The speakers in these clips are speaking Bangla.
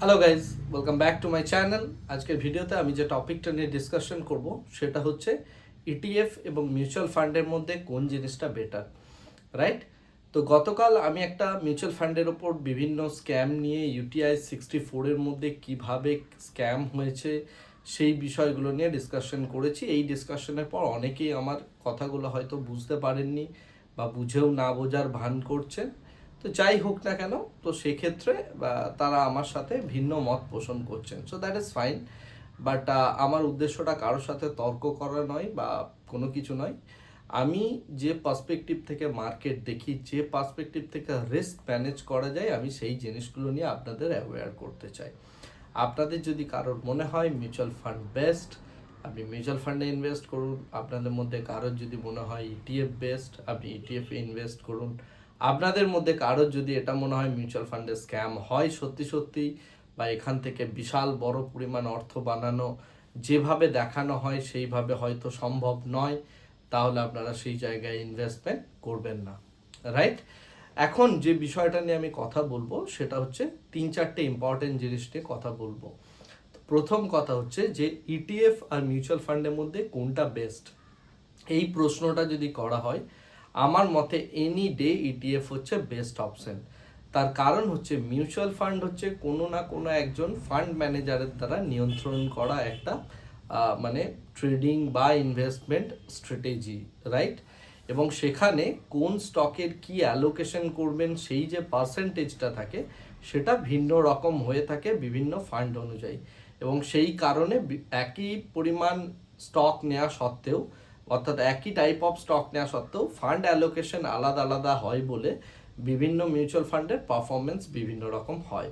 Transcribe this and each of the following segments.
Hello guys welcome back to my channel আজকের ভিডিওতে আমি যে টপিকটা নিয়ে ডিসকাশন করব, সেটা হচ্ছে ইটিএফ এবং মিউচুয়াল ফান্ডের মধ্যে কোন জিনিসটা বেটার রাইট তো গতকাল আমি একটা মিউচুয়াল ফান্ডের ওপর বিভিন্ন স্ক্যাম নিয়ে ইউটিআই সিক্সটি ফোরের মধ্যে কীভাবে স্ক্যাম হয়েছে, সেই বিষয়গুলো নিয়ে ডিসকাশন করেছি। এই ডিসকাশনের পর অনেকেই আমার কথাগুলো হয়তো বুঝতে পারেননি বা বুঝেও না বোঝার ভান করছেন। তো যাই হোক না কেন, তো সেক্ষেত্রে তারা আমার সাথে ভিন্ন মত পোষণ করছেন। So that is fine but আমার উদ্দেশ্যটা কারোর সাথে তর্ক করা নয় বা কোনো কিছু নয়। আমি যে পার্সপেক্টিভ থেকে মার্কেট দেখি, যে পার্সপেক্টিভ থেকে রিস্ক ম্যানেজ করা যায়, আমি সেই জিনিসগুলো নিয়ে আপনাদের অ্যাওয়্যার করতে চাই। আপনাদের যদি কারোর মনে হয় মিউচুয়াল ফান্ড বেস্ট আপনি মিউচুয়াল ফান্ডে ইনভেস্ট করুন। আপনাদের মধ্যে কারোর যদি মনে হয় E ইটিএফ বেস্ট আপনি ইটিএফে ইনভেস্ট করুন। আপনাদের মধ্যে কারোর যদি এটা মনে হয় মিউচুয়াল ফান্ডে স্ক্যাম হয় সত্যি সত্যি বা এখান থেকে বিশাল বড় পরিমাণ অর্থ বানানো, যেভাবে দেখানো হয় সেইভাবে হয়তো সম্ভব নয়, তাহলে আপনারা সেই জায়গায় ইনভেস্টমেন্ট করবেন না রাইট এখন যে বিষয়টা নিয়ে আমি কথা বলব সেটা হচ্ছে তিন চারটে ইম্পর্টেন্ট জিনিস নিয়ে কথা বলব। প্রথম কথা হচ্ছে যে ইটিএফ আর মিউচুয়াল ফান্ডের মধ্যে কোনটা বেস্ট এই প্রশ্নটা যদি করা হয় আমার মতে এনি ডে ইটিএফ হচ্ছে বেস্ট অপশন তার কারণ হচ্ছে মিউচুয়াল ফান্ড হচ্ছে কোনো না কোনো একজন ফান্ড ম্যানেজারের দ্বারা নিয়ন্ত্রণ করা একটা মানে ট্রেডিং বা ইনভেস্টমেন্ট স্ট্র্যাটেজি রাইট এবং সেখানে কোন স্টকের কি অ্যালোকেশন করবেন, সেই যে পার্সেন্টেজটা থাকে, সেটা ভিন্ন রকম হয়ে থাকে বিভিন্ন ফান্ড অনুযায়ী। এবং সেই কারণে একই পরিমাণ স্টক নেওয়া সত্ত্বেও অর্থাৎ একই টাইপ অফ স্টক নেওয়া সত্ত্বেও ফান্ড অ্যালোকেশন আলাদা আলাদা হয় বলে বিভিন্ন মিউচুয়াল ফান্ডের পারফরমেন্স বিভিন্ন রকম হয়।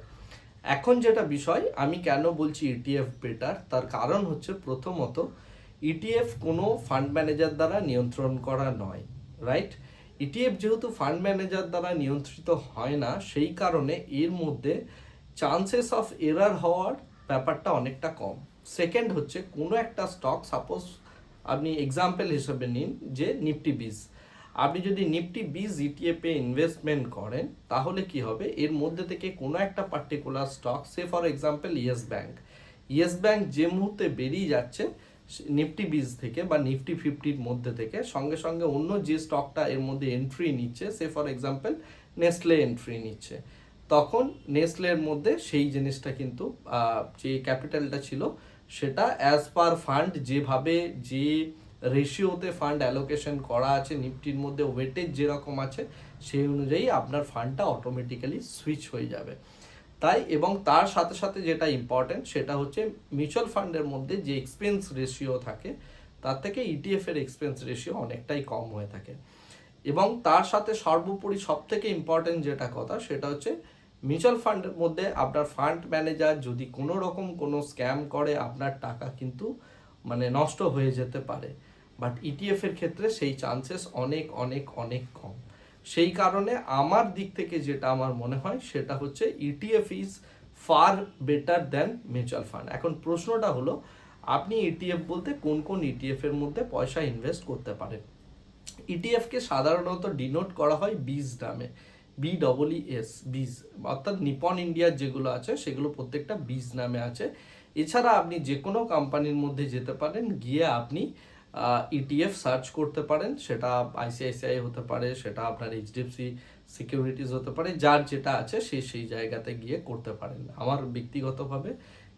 এখন যেটা বিষয়, আমি কেন বলছি ইটিএফ বেটার তার কারণ হচ্ছে প্রথমত ইটিএফ কোনো ফান্ড ম্যানেজার দ্বারা নিয়ন্ত্রণ করা নয় রাইট ইটিএফ যেহেতু ফান্ড ম্যানেজার দ্বারা নিয়ন্ত্রিত হয় না, সেই কারণে এর মধ্যে চান্সেস অফ এরার হওয়ার ব্যাপারটা অনেকটা কম। সেকেন্ড হচ্ছে, কোনো একটা স্টক সাপোজ আপনি এক্সাম্পল হিসেবে নিন যে নিফটি বিজ আপনি যদি নিফটি বিজ ইটিএফে ইনভেস্টমেন্ট করেন, তাহলে কি হবে? এর মধ্যে থেকে কোনো একটা particular stock say for example Yes Bank Yes Bank যে মুহূর্তে বেরিয়ে যাচ্ছে নিফটি বিজ থেকে বা নিফটি ফিফটির মধ্যে থেকে, সঙ্গে সঙ্গে অন্য যে স্টকটা এর মধ্যে এন্ট্রি নিচ্ছে, say for example Nestle entry নিচ্ছে। তখন নেসলের মধ্যে সেই জিনিসটা কিন্তু যে ক্যাপিটালটা ছিল সেটা অ্যাজ পার ফান্ড যেভাবে যে রেশিওতে ফান্ড অ্যালোকেশন করা আছে, নিফটির মধ্যে ওয়েটেজ যেরকম আছে, সেই অনুযায়ী আপনার ফান্ডটা অটোমেটিক্যালি সুইচ হয়ে যাবে। তাই এবং তার সাথে সাথে যেটা ইম্পর্টেন্ট সেটা হচ্ছে মিউচুয়াল ফান্ডের মধ্যে যে এক্সপেন্স রেশিও থাকে, তার থেকে ইটিএফ এর এক্সপেন্স রেশিও অনেকটাই কম হয়ে থাকে। এবং তার সাথে সর্বোপরি সব থেকে ইম্পর্টেন্ট যেটা কথা, সেটা হচ্ছে মিউচুয়াল ফান্ডের মধ্যে আপনার ফান্ড ম্যানেজার যদি কোনো রকম কোনো স্ক্যাম করে, আপনার টাকা কিন্তু মানে নষ্ট হয়ে যেতে পারে। বাট ইটিএফ এর ক্ষেত্রে সেই চান্সেস অনেক অনেক অনেক কম। সেই কারণে আমার দিক থেকে যেটা আমার মনে হয়, সেটা হচ্ছে ETF is far better than mutual fund এখন প্রশ্নটা হলো, আপনি ইটিএফ বলতে কোন কোন ইটিএফ এর মধ্যে পয়সা ইনভেস্ট করতে পারেন? ইটিএফকে সাধারণত ডিনোট করা হয় বিজ নামে। বি এস বিজ অর্থাৎ নিপন ইন্ডিয়ার যেগুলো আছে, সেগুলো প্রত্যেকটা বিজ নামে আছে। এছাড়া আপনি যে কোনো কোম্পানির মধ্যে যেতে পারেন, গিয়ে আপনি ইটিএফ সার্চ করতে পারেন। সেটা আইসিআইসিআই হতে পারে, সেটা আপনার এইচডিএফসি সিকিউরিটিজ হতে পারে, যার যেটা আছে সে সেই জায়গাতে গিয়ে করতে পারেন। আমার ব্যক্তিগতভাবে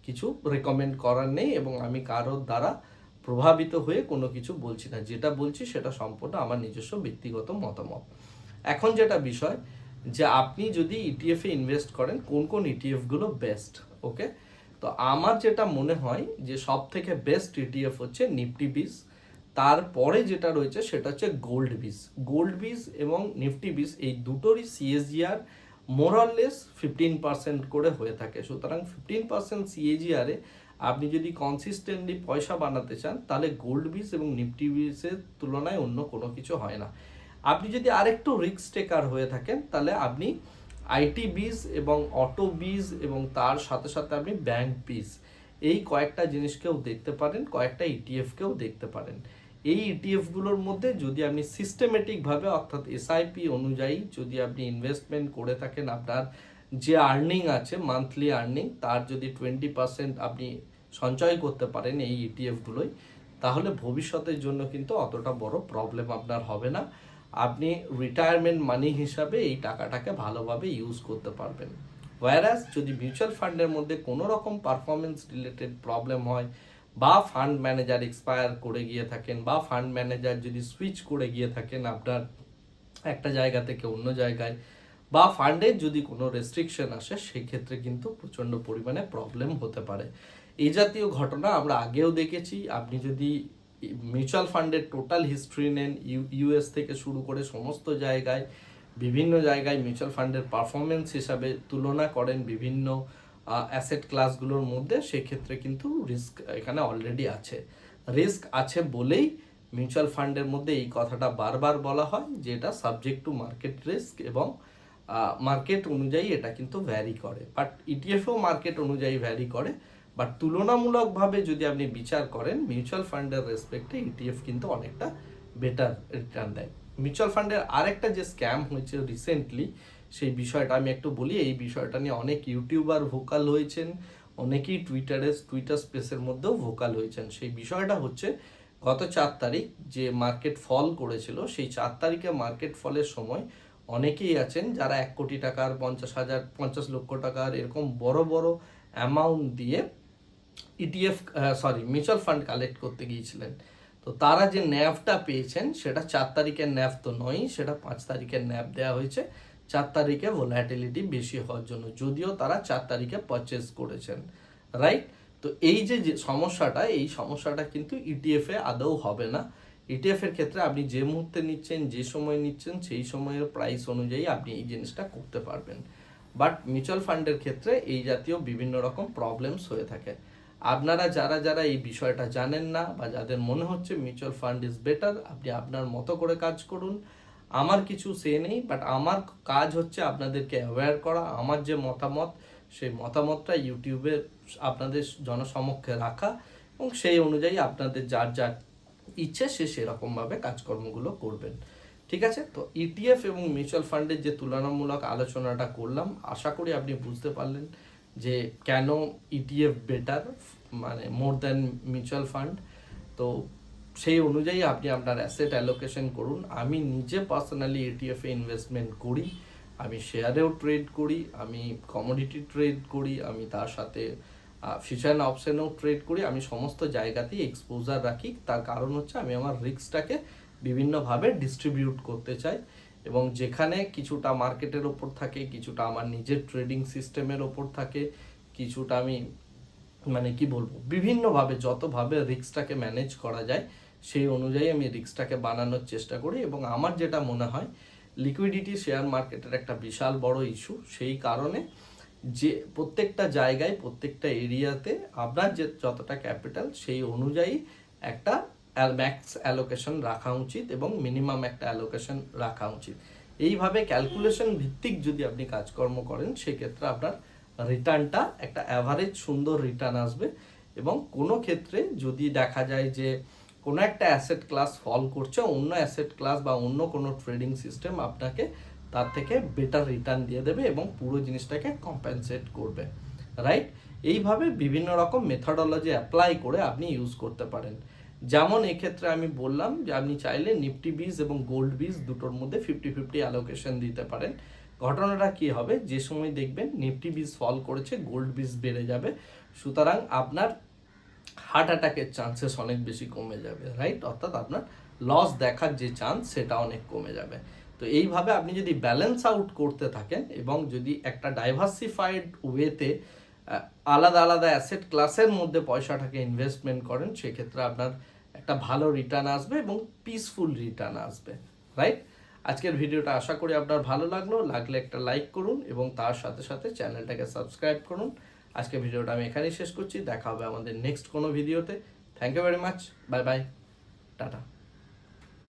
কিছু রেকমেন্ড করার নেই এবং আমি কারোর দ্বারা প্রভাবিত হয়ে কোনো কিছু বলছি না। যেটা বলছি সেটা সম্পূর্ণ আমার নিজস্ব ব্যক্তিগত মতামত। এখন যেটা বিষয় যে আপনি যদি ইটিএফ এ ইনভেস্ট করেন, কোন কোন ইটিএফগুলো বেস্ট ওকে তো আমার যেটা মনে হয় যে সব থেকে বেস্ট ইটিএফ হচ্ছে নিফটি বিস তারপরে যেটা রয়েছে সেটা হচ্ছে গোল্ড বিস গোল্ড বিস এবং নিফটি বিস এই দুটোরই সিএসজিআর মোরাললেস ফিফটিন পার্সেন্ট করে হয়ে থাকে। সুতরাং ফিফটিন পার্সেন্ট সিএজিআরে আপনি যদি কনসিস্টেন্টলি পয়সা বানাতে চান, তাহলে গোল্ড বিস এবং নিফটি বিসের তুলনায় অন্য কোনো কিছু হয় না। আপনি যদি আরেকটু রিস্ক টেকার হয়ে থাকেন, তাহলে আপনি আইটি বিজ এবং অটো বিজ এবং তার সাথে সাথে আপনি ব্যাংক বিজ, এই কয়েকটা জিনিসকেও দেখতে পারেন, কয়েকটা ইটিএফকেও দেখতে পারেন। এই ইটিএফগুলোর মধ্যে যদি আপনি সিস্টেমেটিকভাবে অর্থাৎ এসআইপি অনুযায়ী যদি আপনি ইনভেস্টমেন্ট করে থাকেন, আপনার যে আর্নিং আছে মান্থলি আর্নিং তার যদি টোয়েন্টি পার্সেন্ট আপনি সঞ্চয় করতে পারেন এই ইটিএফগুলোই তাহলে ভবিষ্যতের জন্য কিন্তু অতটা বড় প্রবলেম আপনার হবে না। আপনি রিটায়ারমেন্ট মানি হিসাবে এই টাকাটাকে ভালোভাবে ইউজ করতে পারবেন। ওয়ারাস যদি মিউচুয়াল ফান্ডের মধ্যে কোনো রকম পারফরমেন্স রিলেটেড প্রবলেম হয়, বা ফান্ড ম্যানেজার এক্সপায়ার করে গিয়ে থাকেন, বা ফান্ড ম্যানেজার যদি সুইচ করে গিয়ে থাকেন আপনার একটা জায়গা থেকে অন্য জায়গায়, বা ফান্ডের যদি কোনো রেস্ট্রিকশন আসে, সেক্ষেত্রে কিন্তু প্রচণ্ড পরিমাণে প্রবলেম হতে পারে। এই জাতীয় ঘটনা আমরা আগেও দেখেছি। আপনি যদি মিউচুয়াল ফান্ডের টোটাল হিস্ট্রি নেন ইউ, ইউএস থেকে শুরু করে সমস্ত জায়গায়, বিভিন্ন জায়গায় মিউচুয়াল ফান্ডের পারফরমেন্স হিসাবে তুলনা করেন বিভিন্ন অ্যাসেট ক্লাসগুলোর মধ্যে, সেক্ষেত্রে কিন্তু রিস্ক এখানে অলরেডি আছে। রিস্ক আছে বলেই মিউচুয়াল ফান্ডের মধ্যে এই কথাটা বারবার বলা হয় যে এটা সাবজেক্ট টু মার্কেট রিস্ক এবং মার্কেট অনুযায়ী এটা কিন্তু ভ্যারি করে। বাট ইটিএফও মার্কেট অনুযায়ী ভ্যারি করে। বাট তুলনামূলকভাবে যদি আপনি বিচার করেন মিউচুয়াল ফান্ডের রেসপেক্টে ইটিএফ কিন্তু অনেকটা বেটার রিটার্ন দেয়। মিউচুয়াল ফান্ডের আরেকটা যে স্ক্যাম হয়েছে রিসেন্টলি সেই বিষয়টা আমি একটু বলি। এই বিষয়টা নিয়ে অনেক ইউটিউবার ভোকাল হয়েছেন, অনেকেই টুইটারে টুইটার স্পেসের মধ্যেও ভোকাল হয়েছেন। সেই বিষয়টা হচ্ছে, গত চার তারিখ যে মার্কেট ফল করেছিল, সেই চার তারিখে মার্কেট ফলের সময় অনেকেই আছেন যারা এক কোটি টাকার, পঞ্চাশ হাজার, পঞ্চাশ লক্ষ টাকার এরকম বড় বড় অ্যামাউন্ট দিয়ে ETF sorry mutual fund collect করতে গিয়েছিলেন। তো তারা যে ন্যাভটা পেয়েছেন, সেটা চার তারিখের ন্যাভ তো নয় সেটা পাঁচ তারিখের ন্যাভ দেওয়া হয়েছে। চার তারিখে ভোলাটিলিটি বেশি হওয়ার জন্য, যদিও তারা চার তারিখে পারচেস করেছেন রাইট তো এই যে সমস্যাটা, এই সমস্যাটা কিন্তু ইটিএফে আদৌ হবে না। ইটিএফ এর ক্ষেত্রে আপনি যে মুহূর্তে নিচ্ছেন, যে সময় নিচ্ছেন, সেই সময়ের প্রাইস অনুযায়ী আপনি এই জিনিসটা করতে পারবেন। বাট মিউচুয়াল ফান্ডের ক্ষেত্রে এই জাতীয় বিভিন্ন রকম প্রবলেমস হয়ে থাকে। আপনারা যারা যারা এই বিষয়টা জানেন না বা যাদের মনে হচ্ছে মিউচুয়াল ফান্ড ইজ বেটার আপনি আপনার মতো করে কাজ করুন। আমার কিছু সে নেই বাট আমার কাজ হচ্ছে আপনাদেরকে অ্যাওয়্যার করা, আমার যে মতামত, সেই মতামতটা ইউটিউবে আপনাদের জনসমক্ষে রাখা এবং সেই অনুযায়ী আপনাদের যার যার ইচ্ছে সে সেরকমভাবে কাজকর্মগুলো করবেন। ঠিক আছে? তো ইটিএফ এবং মিউচুয়াল ফান্ডের যে তুলনামূলক আলোচনাটা করলাম, আশা করি আপনি বুঝতে পারলেন। যে কেন ইটিএফ বেটার মানে মোর দ্যান মিউচুয়াল ফান্ড তো সেই অনুযায়ী আপনি আপনার অ্যাসেট অ্যালোকেশন করুন। আমি নিজে পার্সোনালি এটিএফে ইনভেস্টমেন্ট করি, আমি শেয়ারেও ট্রেড করি, আমি কমোডিটি ট্রেড করি, আমি তার সাথে ফিউচার অপশানেও ট্রেড করি, আমি সমস্ত জায়গাতেই এক্সপোজার রাখি। তার কারণ হচ্ছে আমি আমার রিস্কটাকে বিভিন্নভাবে ডিস্ট্রিবিউট করতে চাই। এবং যেখানে কিছুটা মার্কেটের ওপর থাকে, কিছুটা আমার নিজের ট্রেডিং সিস্টেমের ওপর থাকে, কিছুটা আমি মানে কি বলব, বিভিন্নভাবে, যতভাবে রিক্সটাকে ম্যানেজ করা যায়, সেই অনুযায়ী আমি রিক্সটাকে বানানোর চেষ্টা করি এবং আমার যেটা মনে হয় লিকুইডিটি শেয়ার মার্কেটের একটা বিশাল বড় ইস্যু সেই কারণে যে প্রত্যেকটা জায়গায়, প্রত্যেকটা এরিয়াতে আপনার যে যতটা ক্যাপিটাল সেই অনুযায়ী একটা ম্যাক্স অ্যালোকেশন রাখা উচিত এবং মিনিমাম একটা অ্যালোকেশন রাখা উচিত। এইভাবে ক্যালকুলেশন ভিত্তিক যদি আপনি কাজকর্ম করেন, সেক্ষেত্রে আপনার রিটার্নটা একটা অ্যাভারেজ সুন্দর রিটার্ন আসবে এবং কোনো ক্ষেত্রে যদি দেখা যায় যে কোনো একটা অ্যাসেট ক্লাস ফল করছে, অন্য অ্যাসেট ক্লাস বা অন্য কোনো ট্রেডিং সিস্টেম আপনাকে তার থেকে বেটার রিটার্ন দিয়ে দেবে এবং পুরো জিনিসটাকে কম্পেনসেট করবে রাইট এইভাবে বিভিন্ন রকম মেথডোলজি অ্যাপ্লাই করে আপনি ইউজ করতে পারেন। যেমন এক্ষেত্রে আমি বললাম যে আপনি চাইলে নিফটি বিজ এবং গোল্ড বিজ দুটোর মধ্যে ফিফটি ফিফটি অ্যালোকেশন দিতে পারেন। ঘটনাটা কি হবে? যে সময় দেখবেন নিফটি বিজ ফল করেছে, গোল্ড বিজ বেড়ে যাবে। সুতরাং আপনার হার্ট অ্যাটাকের চান্সেস অনেক বেশি কমে যাবে রাইট অর্থাৎ আপনার লস দেখার যে চান্স সেটা অনেক কমে যাবে। তো এইভাবে আপনি যদি ব্যালেন্স আউট করতে থাকেন এবং যদি একটা ডাইভার্সিফাইড ওয়েতে আলাদা আলাদা অ্যাসেট ক্লাসের মধ্যে পয়সাটাকে ইনভেস্টমেন্ট করেন, সেক্ষেত্রে আপনার একটা ভালো রিটার্ন আসবে এবং পিসফুল রিটার্ন আসবে রাইট আজকের ভিডিওটা আশা করি আপনার ভালো লাগল, লাগলে একটা লাইক করুন এবং তার সাথে সাথে চ্যানেলটাকে সাবস্ক্রাইব করুন। আজকের ভিডিওটা আমি এখানেই শেষ করছি, দেখা হবে আমাদের নেক্সট কোনো ভিডিওতে thank you very much bye bye tata.